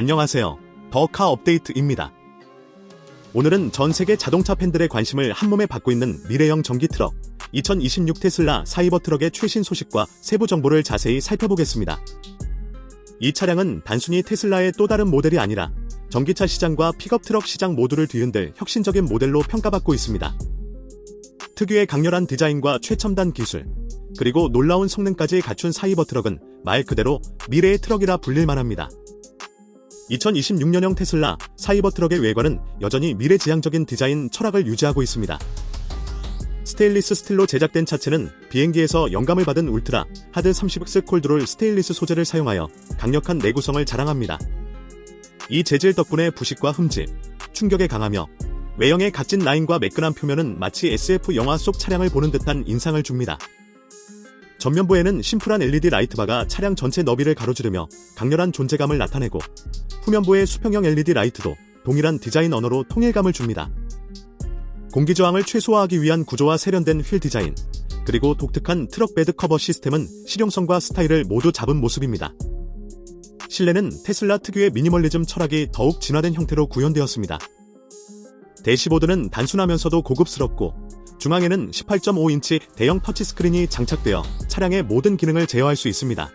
안녕하세요. 더카 업데이트입니다. 오늘은 전 세계 자동차 팬들의 관심을 한몸에 받고 있는 미래형 전기 트럭 2026 테슬라 사이버 트럭의 최신 소식과 세부 정보를 자세히 살펴보겠습니다. 이 차량은 단순히 테슬라의 또 다른 모델이 아니라 전기차 시장과 픽업 트럭 시장 모두를 뒤흔들 혁신적인 모델로 평가받고 있습니다. 특유의 강렬한 디자인과 최첨단 기술, 그리고 놀라운 성능까지 갖춘 사이버 트럭은 말 그대로 미래의 트럭이라 불릴 만 합니다. 2026년형 테슬라 사이버 트럭의 외관은 여전히 미래지향적인 디자인 철학을 유지하고 있습니다. 스테인리스 스틸로 제작된 차체는 비행기에서 영감을 받은 울트라 하드 30X 콜드롤 스테인리스 소재를 사용하여 강력한 내구성을 자랑합니다. 이 재질 덕분에 부식과 흠집, 충격에 강하며 외형의 각진 라인과 매끈한 표면은 마치 SF 영화 속 차량을 보는 듯한 인상을 줍니다. 전면부에는 심플한 LED 라이트바가 차량 전체 너비를 가로지르며 강렬한 존재감을 나타내고 후면부의 수평형 LED 라이트도 동일한 디자인 언어로 통일감을 줍니다. 공기 저항을 최소화하기 위한 구조와 세련된 휠 디자인, 그리고 독특한 트럭 베드 커버 시스템은 실용성과 스타일을 모두 잡은 모습입니다. 실내는 테슬라 특유의 미니멀리즘 철학이 더욱 진화된 형태로 구현되었습니다. 대시보드는 단순하면서도 고급스럽고 중앙에는 18.5인치 대형 터치스크린이 장착되어 차량의 모든 기능을 제어할 수 있습니다.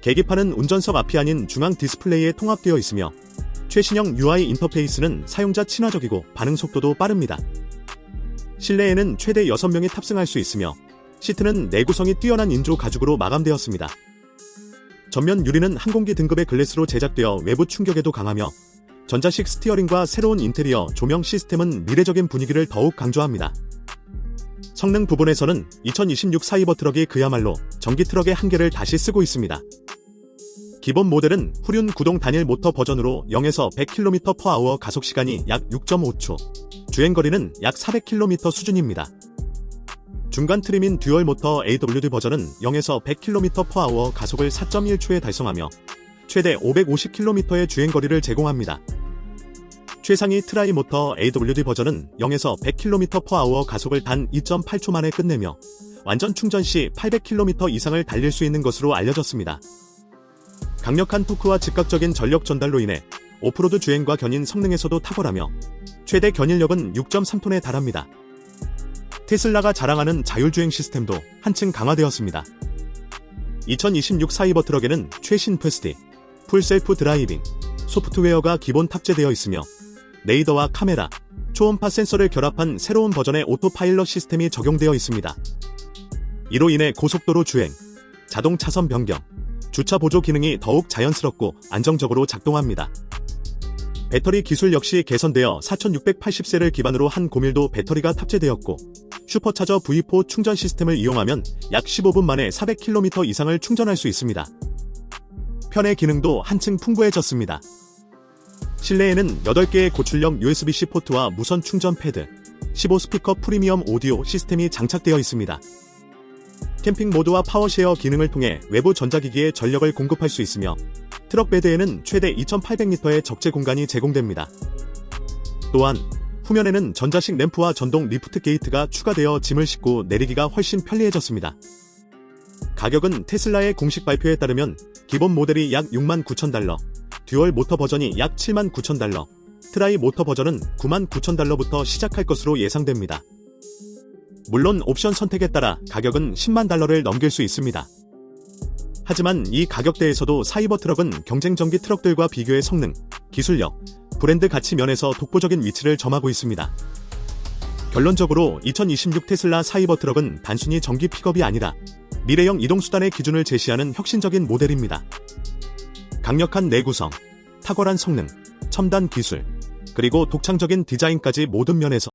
계기판은 운전석 앞이 아닌 중앙 디스플레이에 통합되어 있으며 최신형 UI 인터페이스는 사용자 친화적이고 반응 속도도 빠릅니다. 실내에는 최대 6명이 탑승할 수 있으며 시트는 내구성이 뛰어난 인조 가죽으로 마감되었습니다. 전면 유리는 항공기 등급의 글래스로 제작되어 외부 충격에도 강하며 전자식 스티어링과 새로운 인테리어 조명 시스템은 미래적인 분위기를 더욱 강조합니다. 성능 부분에서는 2026 사이버 트럭이 그야말로 전기 트럭의 한계를 다시 쓰고 있습니다. 기본 모델은 후륜 구동 단일 모터 버전으로 0에서 100km/h 가속 시간이 약 6.5초, 주행 거리는 약 400km 수준입니다. 중간 트림인 듀얼 모터 AWD 버전은 0에서 100km/h 가속을 4.1초에 달성하며 최대 550km의 주행 거리를 제공합니다. 최상위 트라이 모터 AWD 버전은 0에서 100km/h 가속을 단 2.8초 만에 끝내며 완전 충전 시 800km 이상을 달릴 수 있는 것으로 알려졌습니다. 강력한 토크와 즉각적인 전력 전달로 인해 오프로드 주행과 견인 성능에서도 탁월하며 최대 견인력은 6.3톤에 달합니다. 테슬라가 자랑하는 자율주행 시스템도 한층 강화되었습니다. 2026 사이버 트럭에는 최신 패스티, 풀셀프 드라이빙, 소프트웨어가 기본 탑재되어 있으며 레이더와 카메라, 초음파 센서를 결합한 새로운 버전의 오토파일럿 시스템이 적용되어 있습니다. 이로 인해 고속도로 주행, 자동 차선 변경, 주차 보조 기능이 더욱 자연스럽고 안정적으로 작동합니다. 배터리 기술 역시 개선되어 4680셀을 기반으로 한 고밀도 배터리가 탑재되었고 슈퍼차저 V4 충전 시스템을 이용하면 약 15분 만에 400km 이상을 충전할 수 있습니다. 편의 기능도 한층 풍부해졌습니다. 실내에는 8개의 고출력 USB-C 포트와 무선 충전 패드, 15스피커 프리미엄 오디오 시스템이 장착되어 있습니다. 캠핑 모드와 파워쉐어 기능을 통해 외부 전자기기에 전력을 공급할 수 있으며 트럭 베드에는 최대 2,800리터의 적재 공간이 제공됩니다. 또한 후면에는 전자식 램프와 전동 리프트 게이트가 추가되어 짐을 싣고 내리기가 훨씬 편리해졌습니다. 가격은 테슬라의 공식 발표에 따르면 기본 모델이 약 6만 9천 달러, 듀얼 모터 버전이 약 7만 9천 달러, 트라이 모터 버전은 9만 9천 달러부터 시작할 것으로 예상됩니다. 물론 옵션 선택에 따라 가격은 10만 달러를 넘길 수 있습니다. 하지만 이 가격대에서도 사이버 트럭은 경쟁 전기 트럭들과 비교해 성능, 기술력, 브랜드 가치 면에서 독보적인 위치를 점하고 있습니다. 결론적으로 2026 테슬라 사이버 트럭은 단순히 전기 픽업이 아니라 미래형 이동수단의 기준을 제시하는 혁신적인 모델입니다. 강력한 내구성, 탁월한 성능, 첨단 기술, 그리고 독창적인 디자인까지 모든 면에서